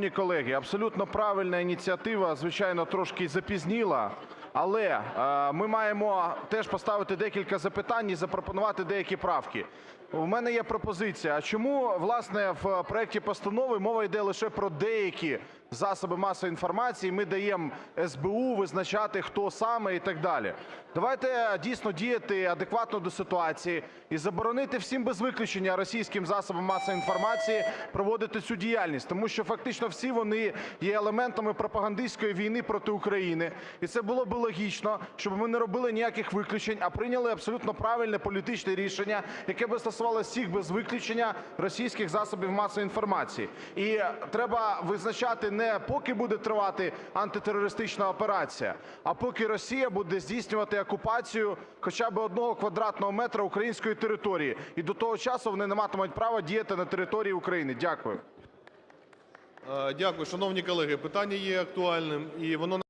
Шановні колеги, абсолютно правильна ініціатива, звичайно, трошки запізніла, але е, ми маємо теж поставити декілька запитань і запропонувати деякі правки. У мене є пропозиція. А чому, власне, в проекті постанови мова йде лише про деякі засоби масової інформації, ми даємо СБУ визначати, хто саме і так далі? Давайте дійсно діяти адекватно до ситуації і заборонити всім без виключення російським засобам масової інформації проводити цю діяльність, тому що фактично всі вони є елементами пропагандистської війни проти України. І це було би логічно, щоб ми не робили ніяких виключень, а прийняли абсолютно правильне політичне рішення, яке би стосувалося всіх без виключення російських засобів масової інформації. І треба визначати не поки буде тривати антитерористична операція, а поки Росія буде здійснювати окупацію хоча б одного квадратного метра української території. І до того часу вони не матимуть права діяти на території України. Дякую. Е, Дякую. Шановні колеги, питання є актуальним, і воно